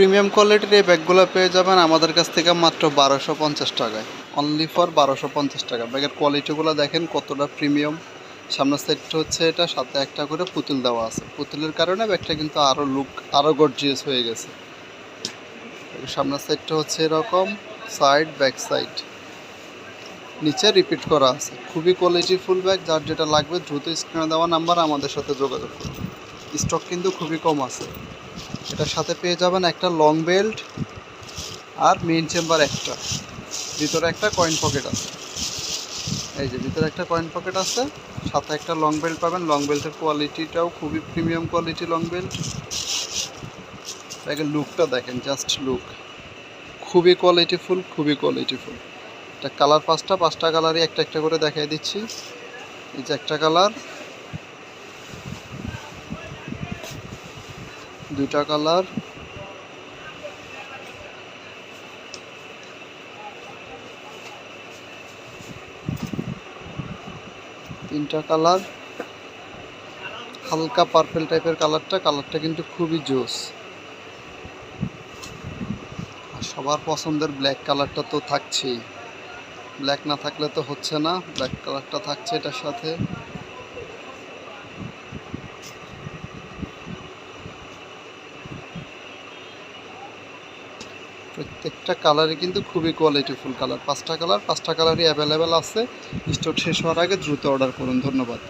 Premium কোয়ালিটির এই ব্যাগগুলো পেয়ে যাবেন আমাদের কাছ থেকে মাত্র বারোশো পঞ্চাশ টাকায়। অনলি ফর বারোশো পঞ্চাশ টাকা। ব্যাগের কোয়ালিটিগুলো দেখেন কতটা প্রিমিয়াম। সামনের সাইডটা হচ্ছে এটা, সাথে একটা করে পুতুল দেওয়া আছে। পুতুলের কারণে ব্যাগটা কিন্তু আরও লুক আরও গর্জিয়াস হয়ে গেছে। সামনের সাইডটা হচ্ছে এরকম সাইড ব্যাক সাইড নিচে রিপিট করা আছে। খুবই কোয়ালিটি ফুল ব্যাগ যার যেটা লাগবে দ্রুত স্ক্রিনে দেওয়া নাম্বার আমাদের সাথে যোগাযোগ করুন। স্টক কিন্তু খুবই কম আছে। এটার সাথে পেয়ে যাবেন একটা লং বেল্ট আর মেইন চেম্বার একটা। ভিতরে একটা কয়েন পকেট আছে। এই যে ভিতরে একটা কয়েন পকেট আছে, সাথে একটা লং বেল্ট পাবেন। লং বেল্টের কোয়ালিটিটাও খুবই প্রিমিয়াম কোয়ালিটি লং বেল্ট ব্যাগের লুকটা দেখেন জাস্ট লুক খুবই কোয়ালিটিফুল খুবই কোয়ালিটিফুল এটা কালার পাঁচটা পাঁচটা কালারই একটা একটা করে দেখাই দিচ্ছি। এই যে একটা কালার দুইটা কালার। তিনটা কালার। হালকা পার্পেল টাইপের কালারটা কালারটা কিন্তু খুবই জোস। আর সবার পছন্দের ব্ল্যাক কালারটা তো থাকছেই। ব্ল্যাক না থাকলে তো হচ্ছে না ব্ল্যাক কালারটা থাকছে এটার সাথে। প্রত্যেকটা কালারই কিন্তু খুবই কোয়ালিটিফুল কালার পাঁচটা কালার পাঁচটা কালারই অ্যাভেলেবেল আছে। স্টক শেষ হওয়ার আগে দ্রুত অর্ডার করুন। ধন্যবাদ।